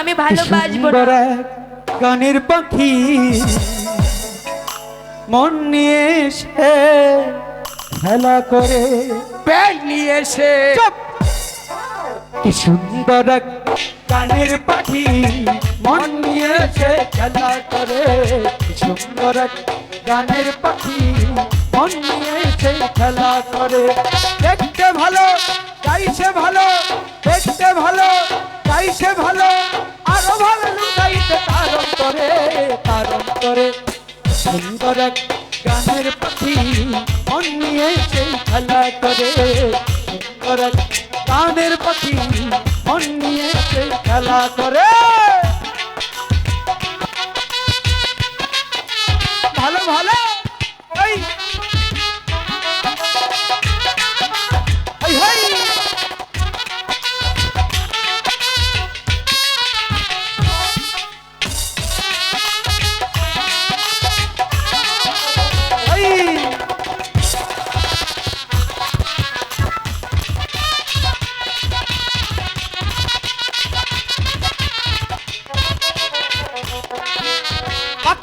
আমি ভালোবাসবো গানের পাখি মন নিয়ে এসে খেলা করে। ব্যাগ নিয়ে এসে। কি সুন্দর গানের পাখি মন নিয়ে এসে খেলা করে। কি সুন্দর গানের পাখি মন নিয়ে এসে খেলা করে। দেখতে ভালো গাইছে ভালো দেখতে ভালো। করে সুন্দর এক গানের পাখি মন সেই খেলা করে। সুন্দর এক গানের পাখি মন সেই খেলা করে।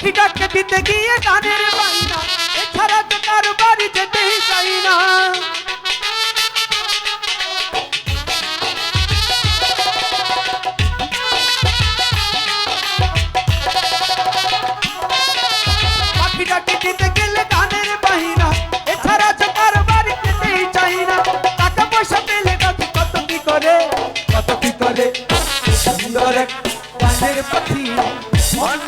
পাখিটাকে দিতে গিয়ে গানের বাইনা এছাড়া তো কার বাড়ি যেতেই চাই না। কার কত কি করে? সুন্দর গানের পাখি। মন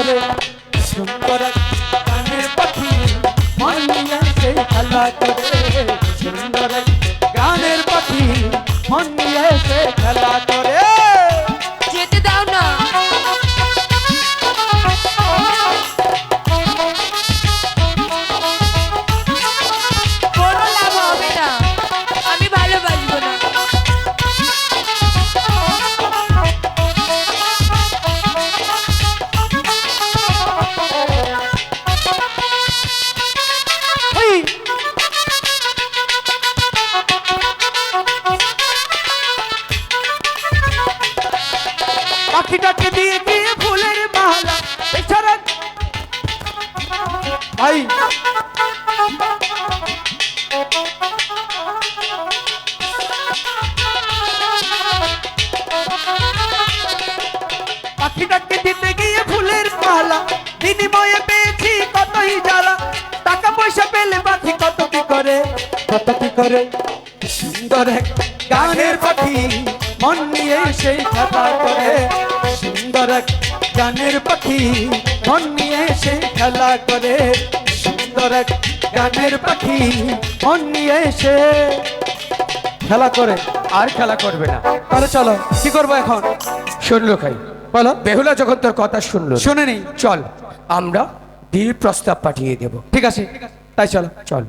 করে। সুন্দর গানের পাখি, মন নিয়ে সে খেলা গানের পাখি, মন নিয়ে সে খেলা করে। পাখিটাকে দিয়ে দিয়ে ফুলের মালা। এছাড়া ভাই। পাখিটাকে দিতে গিয়ে ফুলের মালা। বিনিময়ে পেয়েছি কতই জ্বালা। টাকা পয়সা পেলে পাখি কত কি করে? কত কি করে? সুন্দর এক গানের পাখি। মন নিয়ে সেই খেলা করে। সুন্দর এক গানের পাখি মন নিয়ে সেই খেলা করে। সুন্দর এক গানের পাখি মন নিয়ে সে খেলা করে। আর খেলা করবে না। তাহলে চলো কি করব এখন? শুনলো খাই। বলো। বেহুলা যখন তোর কথা শুনলো শুনে নি চল আমরা বিয়ের প্রস্তাব পাঠিয়ে দেব। ঠিক আছে তাই চলো। চল।